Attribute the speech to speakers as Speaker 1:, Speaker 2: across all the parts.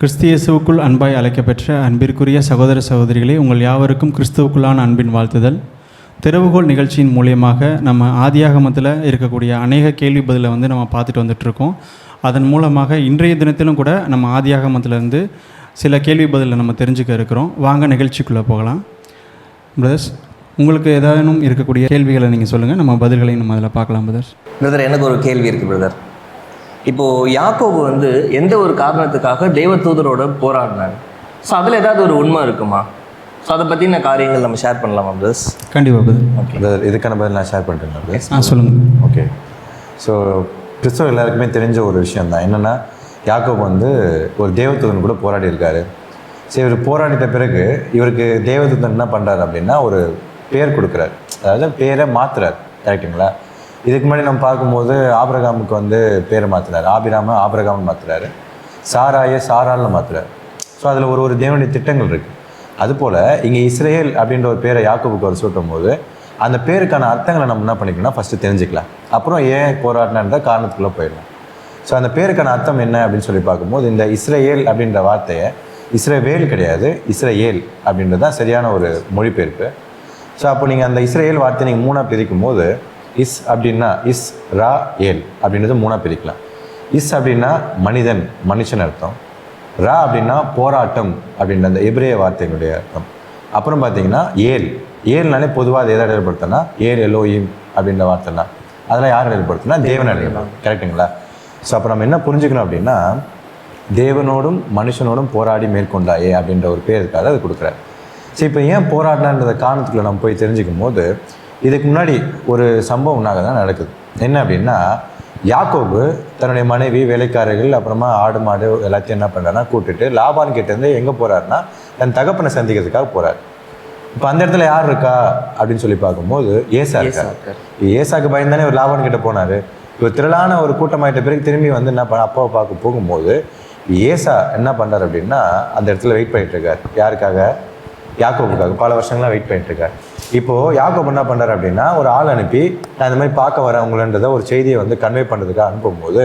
Speaker 1: கிறிஸ்தியசுவுக்குள் அன்பாய் அழைக்கப்பெற்ற அன்பிற்குரிய சகோதர சகோதரிகளே உங்கள் யாவருக்கும் கிறிஸ்துவுக்குள்ளான அன்பின் வாழ்த்துதல். திறவுகோல் நிகழ்ச்சியின் மூலியமாக நம்ம ஆதியாகமத்தில் இருக்கக்கூடிய அநேக கேள்வி பதிலை வந்து நம்ம பார்த்துட்டு வந்துட்ருக்கோம். அதன் மூலமாக இன்றைய தினத்திலும் கூட நம்ம ஆதியாகமத்திலேருந்து சில கேள்வி பதிலை நம்ம தெரிஞ்சுக்க இருக்கிறோம். வாங்க நிகழ்ச்சிக்குள்ளே போகலாம். பிரதர்ஸ் உங்களுக்கு ஏதானும் இருக்கக்கூடிய கேள்விகளை நீங்கள் சொல்லுங்கள் நம்ம பதில்களையும் நம்ம அதில் பார்க்கலாம் பிரதர்ஸ்
Speaker 2: பிரதர் எனக்கு ஒரு கேள்வி இருக்குது பிரதர் இப்போது யாக்கோபு வந்து எந்த ஒரு காரணத்துக்காக தேவதூதரோட போராடினார் ஸோ அதில் ஏதாவது ஒரு உண்மை இருக்குமா? ஸோ அதை பற்றின காரியங்கள் நம்ம ஷேர் பண்ணலாமா பிரதர்ஸ்
Speaker 1: கண்டிப்பாக
Speaker 3: இதுக்கான பதில் நான் ஷேர் பண்ணிட்டேன்
Speaker 1: ஆ சொல்லுங்கள்
Speaker 3: ஓகே ஸோ கிறிஸ்தவ எல்லாருக்குமே தெரிஞ்ச ஒரு விஷயம் தான் என்னென்னா யாக்கோப் வந்து ஒரு தேவதூதன் கூட போராடி இருக்காரு சரி இவர் போராடிட்ட பிறகு இவருக்கு தேவதூதன் என்ன பண்ணுறாரு அப்படின்னா ஒரு பேர் கொடுக்குறாரு. அதாவது பேரை மாத்துறாரு. கரெக்டுங்களா இதுக்கு முன்னாடி நம்ம பார்க்கும்போது ஆபிரகாமுக்கு வந்து பேரை மாற்றுறாரு ஆபிராம ஆபிரகாம்னு மாத்துறாரு. சாராய சாரால்னு மாற்றுறாரு ஸோ அதில் ஒரு ஒரு தேவனுடைய திட்டங்கள் இருக்குது அதுபோல் இங்கே இஸ்ரேல் அப்படின்ற ஒரு பேரை யாக்கோபுக்கு அவர் சூட்டும் போது அந்த பேருக்கான அர்த்தங்களை நம்ம என்ன பண்ணிக்கணும்னா ஃபஸ்ட்டு தெரிஞ்சுக்கலாம். அப்புறம் ஏன் போராடினான்ற காரணத்துக்குள்ளே போயிடலாம். ஸோ அந்த பேருக்கான அர்த்தம் என்ன அப்படின்னு சொல்லி பார்க்கும்போது இந்த இஸ்ரேல் அப்படின்ற வார்த்தையை இஸ்ரேவேல் கிடையாது இஸ்ரேல் அப்படின்றது தான் சரியான ஒரு மொழிபெயர்ப்பு. ஸோ அப்போ நீங்கள் அந்த இஸ்ரேல் வார்த்தையை நீங்கள் மூணாக பிரிக்கும் போது இஸ் அப்படின்னா இஸ் ரா ஏல் அப்படின்றது மூணாக பிரிக்கலாம். இஸ் அப்படின்னா மனிதன் மனுஷன் அர்த்தம். ரா அப்படின்னா போராட்டம் அப்படின்ற அந்த எபிரேய வார்த்தையினுடைய அர்த்தம். அப்புறம் பார்த்தீங்கன்னா ஏல். ஏல்னாலே பொதுவாக அது எதை அடையப்படுத்தினா ஏல் எலோயிம் அப்படின்ற வார்த்தை தான் அதெல்லாம் யார் அடையப்படுத்தினா தேவன் அடையலாம் கரெக்டுங்களா ஸோ அப்போ நம்ம என்ன புரிஞ்சுக்கணும் அப்படின்னா தேவனோடும் மனுஷனோடும் போராடி மேற்கொண்டாயே அப்படின்ற ஒரு பேருக்காக அது கொடுக்குறாரு. சரி இப்போ ஏன் போராடினான்றத காரணத்துக்குள்ள நம்ம போய் தெரிஞ்சுக்கும் போது இதுக்கு முன்னாடி ஒரு சம்பவம் ஒன்றாக தான் நடக்குது. என்ன அப்படின்னா யாக்கோபு தன்னுடைய மனைவி வேலைக்காரர்கள் அப்புறமா ஆடு மாடு எல்லாத்தையும் என்ன பண்ணுறாருன்னா கூட்டிட்டு லாபான் கிட்டேருந்து எங்கே போகிறாருன்னா தன் தகப்பனை சந்திக்கிறதுக்காக போகிறார் இப்போ அந்த இடத்துல யார் இருக்கா அப்படின்னு சொல்லி பார்க்கும்போது ஏசா இருக்கார். ஏசாக்கு பயந்தானே ஒரு லாபான் கிட்ட போனார். இப்போ திரளான ஒரு கூட்டமாயிட்ட பிறகு திரும்பி வந்து என்ன பண்ண அப்பாவை பார்க்க போகும்போது ஏசா என்ன பண்ணுறாரு அப்படின்னா அந்த இடத்துல வெயிட் பண்ணிட்டு இருக்கார். யாருக்காக? யாக்கோபுக்காக. பல வருஷங்களா வெயிட் பண்ணிட்டு இருக்கார். இப்போ யாக்கோப் என்ன பண்ணுறாரு அப்படின்னா ஒரு ஆள் அனுப்பி நான் இந்த மாதிரி பார்க்க வரேன் உங்களன்றத ஒரு செய்தியை வந்து கன்வே பண்ணுறதுக்காக அனுப்பும்போது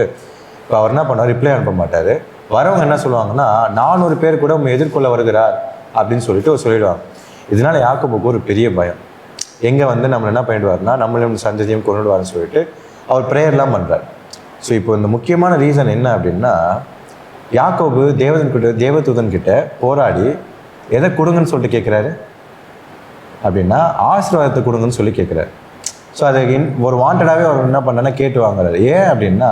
Speaker 3: இப்போ அவர் என்ன பண்ணார் ரிப்ளை அனுப்ப மாட்டார். வரவங்க என்ன சொல்லுவாங்கன்னா நானூறு பேர் கூட உங்க எதிர்கொள்ள வருகிறார் அப்படின்னு சொல்லிட்டு சொல்லிடுவாங்க. இதனால யாக்கோபுக்கு ஒரு பெரிய பயம். எங்கே வந்து நம்மளை என்ன பண்ணிடுவார்னா நம்மளும் சந்ததியும் கொண்டுடுவார்னு சொல்லிட்டு அவர் ப்ரேயர்லாம் பண்ணுறார் ஸோ இப்போ இந்த முக்கியமான ரீசன் என்ன அப்படின்னா யாக்கோபு தேவதன் கிட்ட தேவதூதன் கிட்ட போராடி எதை கொடுங்கன்னு சொல்லிட்டு கேட்குறாரு அப்படின்னா ஆசீர்வாதத்தை கொடுங்கன்னு சொல்லி கேட்குறாரு. ஸோ அது ஒரு வாண்டடாகவே அவர் என்ன பண்ணனா கேட்டு வாங்குறாரு. ஏன் அப்படின்னா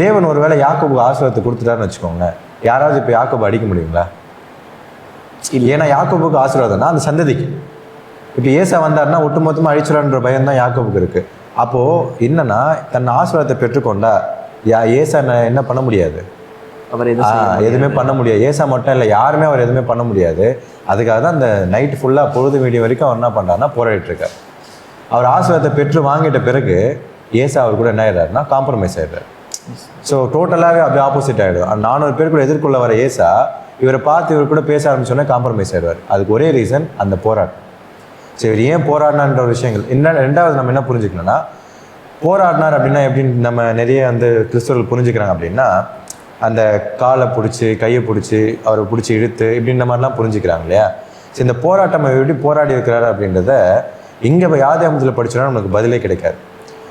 Speaker 3: தேவன் ஒருவேளை யாக்கோபுக்கு ஆசீர்வாதத்தை கொடுத்துட்டாருன்னு வச்சுக்கோங்க. யாராவது இப்போ யாக்கோபு அடிக்க முடியுங்களா? ஏன்னா யாக்கோபுக்கு ஆசீர்வாதம்னா அந்த சந்ததிக்கு. இப்போ ஏசா வந்தாருன்னா ஒட்டுமொத்தமாக அழிச்சிடான்ற பயம் தான் யாக்கோபுக்கு இருக்கு. அப்போ என்னன்னா தன் ஆசீர்வாதத்தை பெற்றுக்கொண்டா யா ஏசா என்ன பண்ண முடியாது?
Speaker 2: அவர் எதுவும்
Speaker 3: பண்ண முடியாது. ஏசா மட்டும் இல்லை யாருமே அவர் எதுவுமே பண்ண முடியாது. அதுக்காக தான் அந்த நைட் ஃபுல்லாக பொழுது மீடியம் வரைக்கும் அவர் என்ன பண்ணுறாருன்னா போராடிட்டு இருக்கார் அவர் ஆசீர்வாதத்தை பெற்று வாங்கிட்ட பிறகு ஏசா அவர் கூட என்ன ஆயிடுறாருன்னா காம்ப்ரமைஸ் ஆயிடுறாரு. ஸோ டோட்டலாகவே அப்படி ஆப்போசிட் ஆகிடும் நானூறு பேர் கூட எதிர்கொள்ள வர ஏசா இவரை பார்த்து இவர் கூட பேச ஆரம்பிச்சோன்னே காம்ப்ரமைஸ் ஆயிடுவார். அதுக்கு ஒரே ரீசன் அந்த போராட்டம். சரி இவர் ஏன் போராடினான்ற ஒரு விஷயங்கள். என்ன ரெண்டாவது நம்ம என்ன புரிஞ்சுக்கணும்னா போராடினார் அப்படின்னா எப்படின்னு நம்ம நிறைய வந்து கிறிஸ்தவர்கள் புரிஞ்சுக்கிறாங்க அப்படின்னா அந்த காலை பிடிச்சி கையை பிடிச்சி அவரை பிடிச்சி இழுத்து இப்படின்ற மாதிரிலாம் புரிஞ்சுக்கிறாங்க இல்லையா? சரி இந்த போராட்டம் எப்படி போராடி இருக்கிறாரு அப்படின்றத இங்கே இப்போ யாதியாமத்தில் படிச்சோன்னா நமக்கு பதிலே கிடைக்காது.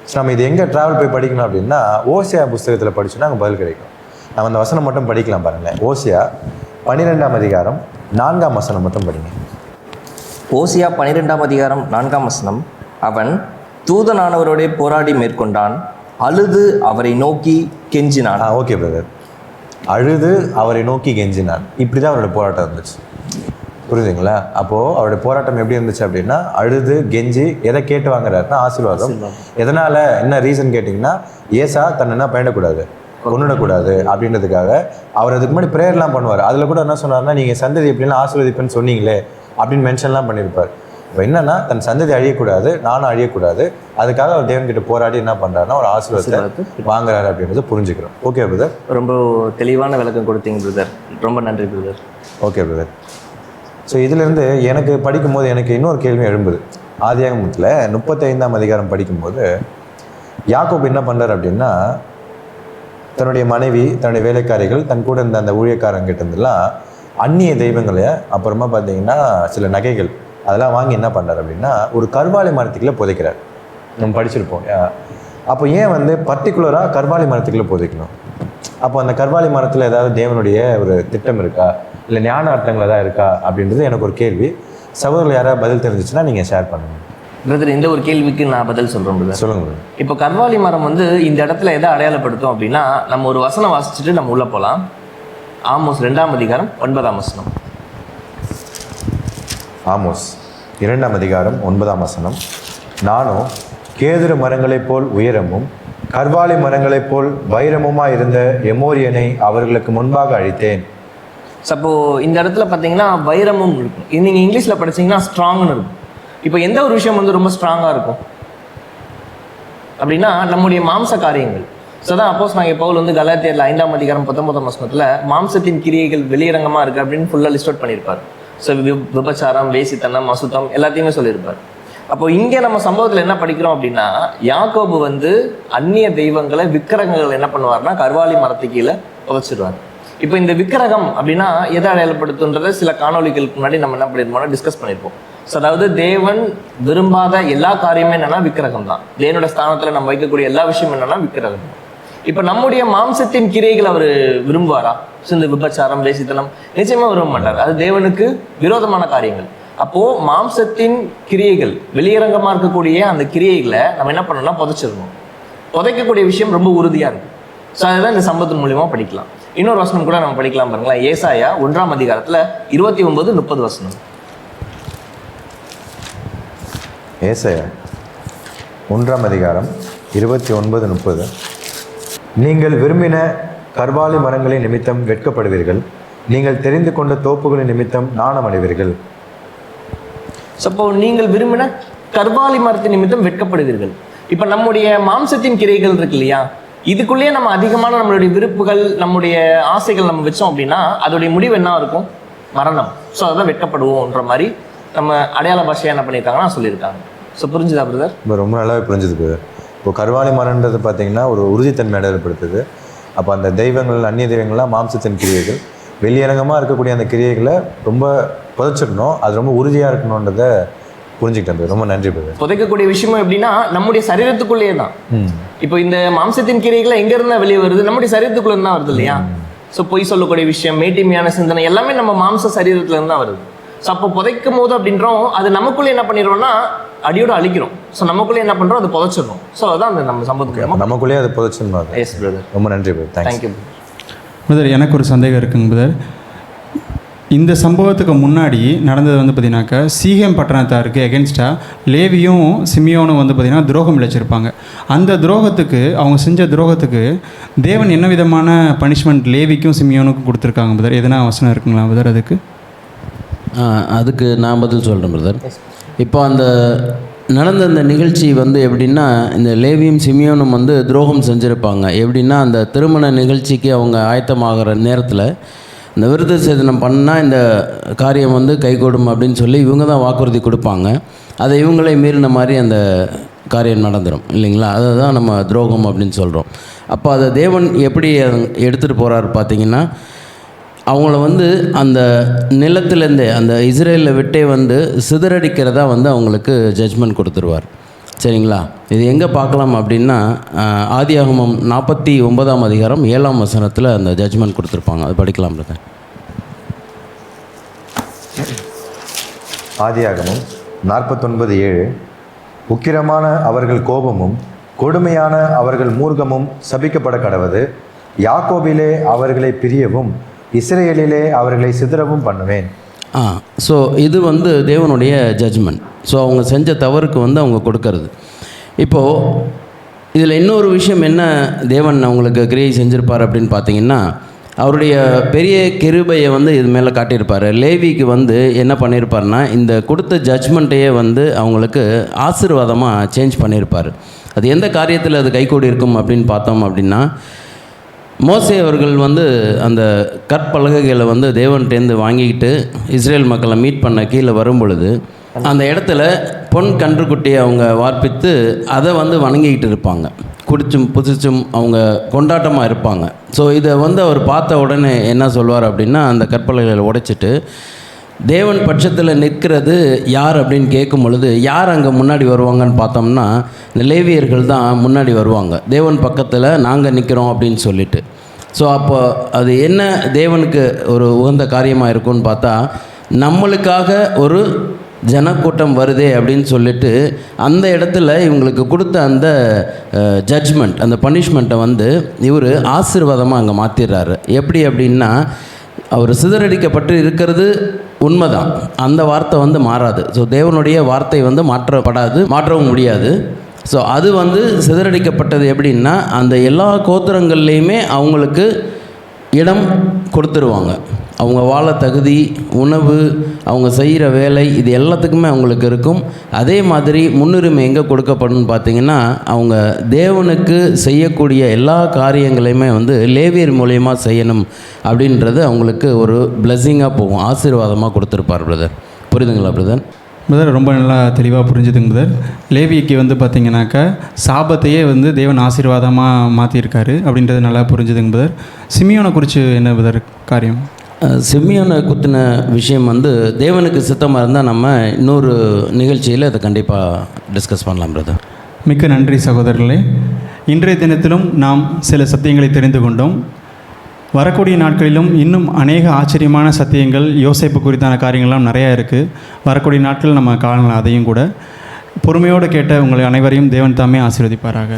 Speaker 3: ஸோ நம்ம இது எங்கே ட்ராவல் போய் படிக்கணும் அப்படின்னா ஓசியா புஸ்தகத்தில் படிச்சோன்னா அங்கே பதில் கிடைக்கும். நம்ம அந்த வசனம் மட்டும் படிக்கலாம் பாருங்களேன். ஓசியா பன்னிரெண்டாம் அதிகாரம் நான்காம் வசனம் மட்டும் படிங்க.
Speaker 2: ஓசியா பன்னிரெண்டாம் அதிகாரம் நான்காம் வசனம். அவன் தூதனானவரோடே போராடி மேற்கொண்டான். அழுது அவரை நோக்கி கெஞ்சினான்.
Speaker 3: ஓகே பிரதர் அழுது அவரை நோக்கி கெஞ்சினான். இப்படி தான் அவரோட போராட்டம் இருந்துச்சு. புரியுதுங்களா? அப்போது அவருடைய போராட்டம் எப்படி இருந்துச்சு அப்படின்னா அழுது கெஞ்சி எதை கேட்டு வாங்குறாருன்னா ஆசீர்வாதம். எதனால் என்ன ரீசன் கேட்டிங்கன்னா ஏசா தன்னை என்ன பயணக்கூடாது கொண்டுடக்கூடாது அப்படின்றதுக்காக அவர் அதுக்கு முன்னாடி ப்ரேயர்லாம் பண்ணுவார். அதில் கூட என்ன சொன்னார்னா நீங்கள் சந்ததி எப்படிலாம் ஆசீர்வதிப்பேன்னு சொன்னீங்களே அப்படின்னு மென்ஷன்லாம் பண்ணியிருப்பார். இப்போ என்னன்னா தன் சந்ததி அழியக்கூடாது நானும் அழியக்கூடாது. அதுக்காக அவர் தேவன்கிட்ட போராடி என்ன பண்ணுறாருன்னா ஒரு ஆசீர்வாதத்தை வாங்குறாரு அப்படின்றத புரிஞ்சுக்கிறோம். ஓகே பிரதர்
Speaker 2: ரொம்ப தெளிவான விளக்கம் கொடுத்தீங்க பிரதர் ரொம்ப நன்றி பிரதர்
Speaker 3: ஓகே பிரதர் ஸோ இதிலிருந்து எனக்கு படிக்கும்போது எனக்கு இன்னொரு கேள்வி எழும்புது. ஆதியாகமத்தில் முப்பத்தைந்தாம் அதிகாரம் படிக்கும்போது யாக்கோப் என்ன பண்ணுறாரு அப்படின்னா தன்னுடைய மனைவி தன்னுடைய வேலைக்காரிகள் தன் கூட இருந்த அந்த ஊழியக்காரங்கிட்ட இருந்தெல்லாம் அந்நிய தெய்வங்களை அப்புறமா பார்த்தீங்கன்னா சில நகைகள் அதெல்லாம் வாங்கி என்ன பண்ணுறாரு அப்படின்னா ஒரு கருவாலி மரத்துக்குள்ளே புதைக்கிறார். நம்ம படிச்சிருப்போம். அப்போ ஏன் வந்து பர்டிகுலராக கர்வாலி மரத்துக்குள்ளே புதைக்கணும்? அப்போ அந்த கர்வாலி மரத்தில் ஏதாவது தேவனுடைய ஒரு திட்டம் இருக்கா? இல்லை ஞான அர்த்தங்கள் ஏதாவது இருக்கா? அப்படின்றது எனக்கு ஒரு கேள்வி. சகோதரர்கள் யாராவது பதில் தெரிஞ்சிச்சுன்னா நீங்கள் ஷேர் பண்ணுங்கள்
Speaker 2: பிரதர் இந்த ஒரு கேள்விக்கு நான் பதில் சொல்கிறேன் பிரதர்.
Speaker 3: சொல்லுங்க.
Speaker 2: இப்போ கர்வாலி மரம் வந்து இந்த இடத்துல எதை அடையாளப்படுத்தும் அப்படின்னா நம்ம ஒரு வசனம் வாசிச்சுட்டு நம்ம உள்ளே போகலாம் ஆமோஸ் ரெண்டாம் அதிகாரம் ஒன்பதாம் வசனம்.
Speaker 3: ஆமோஸ். இரண்டாம் அதிகாரம் ஒன்பதாம் வசனம். நானும் கேதுரு மரங்களைப் போல் உயரமும் கர்வாலி மரங்களைப் போல் வைரமுமாக இருந்த எமோரியனை அவர்களுக்கு முன்பாக அழித்தேன்.
Speaker 2: சப்போ இந்த இடத்துல பார்த்தீங்கன்னா வைரமும் இருக்கும். இது நீங்கள் இங்கிலீஷில் படிச்சீங்கன்னா ஸ்ட்ராங்னு இருக்கும். இப்போ எந்த ஒரு விஷயம் வந்து ரொம்ப ஸ்ட்ராங்காக இருக்கும்? அப்படின்னா நம்முடைய மாம்ச காரியங்கள். ஸோ தான் அப்போஸ் நாங்கள் பவுல் வந்து கலாத்தியரில் ஐந்தாம் அதிகாரம் பத்தொன்பதாம் வசனத்தில் மாம்சத்தின் கிரியைகள் வெளியரங்கமாக இருக்குது அப்படின்னு ஃபுல்லாக லிஸ்ட் அவுட் பண்ணியிருப்பார். ஸோ விபச்சாரம் வேசித்தனம் அசுத்தம் எல்லாத்தையுமே சொல்லியிருப்பார். அப்போ இங்கே நம்ம சம்பவத்தில் என்ன படிக்கிறோம் அப்படின்னா யாக்கோபு வந்து அந்நிய தெய்வங்களை விக்கிரகங்கள் என்ன பண்ணுவார்னா கர்வாலி மரத்து கீழே புதைச்சிடுவார். இப்போ இந்த விக்கிரகம் அப்படின்னா எதை அடையாளப்படுத்துன்றதை சில காணொளிகளுக்கு முன்னாடி நம்ம என்ன பண்ணியிருப்போம்னா டிஸ்கஸ் பண்ணியிருப்போம். ஸோ அதாவது தேவன் விரும்பாத எல்லா காரியமும் என்னென்னா விக்கிரகம் தான் தேவனோட ஸ்தானத்தில் நம்ம வைக்கக்கூடிய எல்லா விஷயமும் என்னென்னா விக்கிரகம். தான். இப்போ நம்முடைய மாம்சத்தின் கிரைகள் அவர் விரும்புவாரா? சிந்து விபச்சாரம் தேசித்தனம் நிச்சயமா விரும்ப மாட்டார். அது தேவனுக்கு விரோதமான காரியங்கள். அப்போ மாம்சத்தின் கிரியைகள் வெளியரங்கமா இருக்கக்கூடிய அந்த கிரியைகளை நம்ம என்ன பண்ணணும்னா புதைச்சிடணும். புதைக்கக்கூடிய விஷயம் ரொம்ப உறுதியா இருக்கு. ஸோ அதுதான் இந்த சம்பவத்தின் மூலியமா படிக்கலாம். இன்னொரு வசனம் கூட நம்ம படிக்கலாம் பாருங்களேன். ஏசாயா ஒன்றாம் அதிகாரத்துல இருபத்தி ஒன்பது முப்பது வசனம்.
Speaker 3: ஏசாயா ஒன்றாம் அதிகாரம் இருபத்தி ஒன்பது முப்பது. நீங்கள் விரும்பின கர்வாலி மரங்களின் நிமித்தம் வெட்கப்படுவீர்கள். நீங்கள் தெரிந்து கொண்ட தோப்புகளின் நிமித்தம் நாணம் அடைவீர்கள்.
Speaker 2: ஸோ அப்போ நீங்கள் விரும்பின கர்வாலி மரத்தின் நிமித்தம் வெட்கப்படுவீர்கள். இப்போ நம்முடைய மாம்சத்தின் கிரைகள் இருக்கு இல்லையா? இதுக்குள்ளேயே நம்ம அதிகமான நம்மளுடைய விருப்புகள் நம்முடைய ஆசைகள் நம்ம வச்சோம் அப்படின்னா அதோடைய முடிவு என்ன இருக்கும்? மரணம். ஸோ அதான் வெட்கப்படுவோம்ன்ற மாதிரி நம்ம அடையாள பாஷையா என்ன பண்ணியிருக்காங்கன்னா சொல்லியிருக்காங்க. ஸோ புரிஞ்சுதா பிரதர்
Speaker 3: இப்போ ரொம்ப நல்லாவே புரிஞ்சுது brother. இப்போ கர்வாலி மரன்றது பார்த்தீங்கன்னா ஒரு உறுதித்தன்மை அடையாளப்படுத்துது அப்போ அந்த தெய்வங்கள் அந்நிய தெய்வங்கள்லாம் மாம்சத்தின் கிரியைகள். வெளியரங்கமாக இருக்கக்கூடிய அந்த கிரியைகளை ரொம்ப புதைச்சிடணும். அது ரொம்ப உறுதியாக இருக்கணுன்றத புரிஞ்சுக்கிட்டேன். ரொம்ப நன்றி பிரதர்.
Speaker 2: புதைக்கக்கூடிய விஷயமும் எப்படின்னா நம்முடைய சரீரத்துக்குள்ளேயே தான். இப்போ இந்த மாம்சத்தின் கிரைகளை எங்க இருந்தா வெளியே வருது? நம்முடைய சரீரத்துக்குள்ள தான் வருது இல்லையா? ஸோ பொய் சொல்லக்கூடிய விஷயம் மேட்டிமையான சிந்தனை எல்லாமே நம்ம மாம்ச சரீரத்துல இருந்து தான் வருது. ஸோ அப்போ புதைக்கும் போது அப்படின்றோம் அது நமக்குள்ளே என்ன பண்ணிடுறோம்னா அடியோட அழிக்கிறோம். ஸோ நமக்குள்ளே என்ன பண்றோம் அது புதைச்சிடணும் ஸோ அதான் அந்த நம்ம சம்பவத்துக்கு
Speaker 3: நமக்குள்ளேயே அதை புதைச்சிடணும்
Speaker 2: எஸ் பிரதர்
Speaker 3: ரொம்ப நன்றி பிரதர்
Speaker 2: தேங்க்யூ
Speaker 1: பிரதர் எனக்கு ஒரு சந்தேகம் இருக்குங்க பிரதர் இந்த சம்பவத்துக்கு முன்னாடி நடந்தது வந்து பார்த்தீங்கன்னாக்கா சீகம் பட்டணத்தாருக்கு எகென்ஸ்டாக லேவியும் சிமியோனும் வந்து பார்த்திங்கன்னா துரோகம் இழைச்சிருப்பாங்க. அந்த துரோகத்துக்கு அவங்க செஞ்ச துரோகத்துக்கு தேவன் என்ன விதமான பனிஷ்மெண்ட் லேவிக்கும் சிமியோனுக்கும் கொடுத்துருக்காங்க பிரதர் எதனா வசனம் இருக்குங்களா பிரதர் அதுக்கு?
Speaker 4: அதுக்கு நான் பதில் சொல்கிறேன் பிரதர் இப்போ அந்த நடந்த அந்த நிகழ்ச்சி வந்து எப்படின்னா இந்த லேவியும் சிமியோனும் வந்து துரோகம் செஞ்சுருப்பாங்க. எப்படின்னா அந்த திருமண நிகழ்ச்சிக்கு அவங்க ஆயத்தமாகிற நேரத்தில் இந்த விருத சேதனம் பண்ணால் இந்த காரியம் வந்து கைகூடும் அப்படின்னு சொல்லி இவங்க தான் வாக்குறுதி கொடுப்பாங்க. அதை இவங்களே மீறின மாதிரி அந்த காரியம் நடந்துடும் இல்லைங்களா? அதை தான் நம்ம துரோகம் அப்படின்னு சொல்கிறோம் அப்போ அதை தேவன் எப்படி எடுத்துகிட்டு போகிறாரு பார்த்தீங்கன்னா அவங்கள வந்து அந்த நிலத்திலேருந்தே அந்த இஸ்ரேலில் விட்டே வந்து சிதறடிக்கிறதா வந்து அவங்களுக்கு ஜட்ஜ்மெண்ட் கொடுத்துருவார். சரிங்களா? இது எங்கே பார்க்கலாம் அப்படின்னா ஆதியாகமம் நாற்பத்தி ஒன்பதாம் அதிகாரம் ஏழாம் வசனத்தில் அந்த ஜட்ஜ்மெண்ட் கொடுத்துருப்பாங்க. அது படிக்கலாம் பிரதர்
Speaker 3: ஆதியாகமம் நாற்பத்தொன்பது ஏழு. உக்கிரமான அவர்கள் கோபமும் கொடுமையான அவர்கள் மூர்க்கமும் சபிக்கப்பட கடவது யாக்கோபிலே அவர்களை பிரியவும் இஸ்ரேலிலே அவர்களை சிதறவும் பண்ணுவேன்.
Speaker 4: ஆ ஸோ இது வந்து தேவனுடைய ஜட்ஜ்மெண்ட் ஸோ அவங்க செஞ்ச தவறுக்கு வந்து அவங்க கொடுக்கறது. இப்போது இதில் இன்னொரு விஷயம் என்ன தேவன் அவங்களுக்கு கிரியை செஞ்சுருப்பார் அப்படின்னு பார்த்தீங்கன்னா அவருடைய பெரிய கிருபையை வந்து இது மேலே காட்டியிருப்பார். லேவிக்கு வந்து என்ன பண்ணியிருப்பார்னா இந்த கொடுத்த ஜட்ஜ்மெண்ட்டையே வந்து அவங்களுக்கு ஆசீர்வாதமாக சேஞ்ச் பண்ணியிருப்பார். அது எந்த காரியத்தில் அது கைகூடி இருக்கும் அப்படின்னு பார்த்தோம் அப்படின்னா மோசே அவர்கள் வந்து அந்த கற்பலகைகளை வந்து தேவன்கிட்டேருந்து வாங்கிக்கிட்டு இஸ்ரேல் மக்களை மீட் பண்ண கீழே வரும் பொழுது அந்த இடத்துல பொன் கன்றுக்குட்டியை அவங்க வார்ப்பித்து அதை வந்து வணங்கிக்கிட்டு இருப்பாங்க. குடிச்சும் புதிச்சும் அவங்க கொண்டாட்டமாக இருப்பாங்க. ஸோ இதை வந்து அவர் பார்த்த உடனே என்ன சொல்வார் அப்படின்னா அந்த கற்பலகைகளை உடைச்சிட்டு தேவன் பட்சத்தில் நிற்கிறது யார் அப்படின்னு கேட்கும் பொழுது யார் அங்கே முன்னாடி வருவாங்கன்னு பார்த்தோம்னா இந்த லேவியர்கள் தான் முன்னாடி வருவாங்க. தேவன் பக்கத்தில் நாங்கள் நிற்கிறோம் அப்படின்னு சொல்லிட்டு. ஸோ அப்போ அது என்ன தேவனுக்கு ஒரு உகந்த காரியமாக இருக்கும்னு பார்த்தா நம்மளுக்காக ஒரு ஜனக்கூட்டம் வருதே அப்படின்னு சொல்லிட்டு அந்த இடத்துல இவங்களுக்கு கொடுத்த அந்த ஜட்ஜ்மெண்ட் அந்த பனிஷ்மெண்ட்டை வந்து இவர் ஆசீர்வாதமாக அங்கே மாற்றிடுறாரு எப்படி அப்படின்னா அவர் சிதறடிக்கப்பட்டு இருக்கிறது உண்மைதான். அந்த வார்த்தை வந்து மாறாது. ஸோ தேவனுடைய வார்த்தை வந்து மாற்றப்படாது மாற்றவும் முடியாது. ஸோ அது வந்து சிதறடிக்கப்பட்டது எப்படின்னா அந்த எல்லா கோத்திரங்கள்லேயுமே அவங்களுக்கு இடம் கொடுத்துருவாங்க. அவங்க வாழ தகுதி உணவு அவங்க செய்கிற வேலை இது எல்லாத்துக்குமே அவங்களுக்கு இருக்கும். அதே மாதிரி முன்னுரிமை எங்கே கொடுக்கப்படும் பார்த்தீங்கன்னா அவங்க தேவனுக்கு செய்யக்கூடிய எல்லா காரியங்களையுமே வந்து லேவியர் மூலயமா செய்யணும் அப்படின்றது அவங்களுக்கு ஒரு பிளஸ்ஸிங்காக போகும். ஆசீர்வாதமாக கொடுத்துருப்பார் பிரதர் புரியுதுங்களா பிரதர்
Speaker 1: பிரதர் ரொம்ப நல்லா தெளிவாக புரிஞ்சுதுங்க பிரதர் லேவிக்கு வந்து பார்த்தீங்கன்னாக்கா சாபத்தையே வந்து தேவன் ஆசீர்வாதமாக மாற்றியிருக்காரு அப்படின்றது நல்லா புரிஞ்சுதுங்க பிரதர் சிமியோனை குறித்து என்ன பிரதர் காரியம்?
Speaker 4: அஹ், குத்தின விஷயம் வந்து தேவனுக்கு சித்தமாக இருந்தால் நம்ம இன்னொரு நிகழ்ச்சியில் அதை கண்டிப்பாக டிஸ்கஸ் பண்ணலாம் பிரதர்
Speaker 1: மிக்க நன்றி சகோதரர்களே. இன்றைய தினத்திலும் நாம் சில சத்தியங்களை தெரிந்து கொண்டோம். வரக்கூடிய நாட்களிலும் இன்னும் அநேக ஆச்சரியமான சத்தியங்கள் யோசிப்பு குறித்தான காரியங்கள்லாம் நிறையா இருக்குது வரக்கூடிய நாட்கள் நம்ம காணலாம் அதையும் கூட. பொறுமையோடு கேட்ட உங்களை அனைவரையும் தேவன் தாமே ஆசீர்வதிப்பாராக.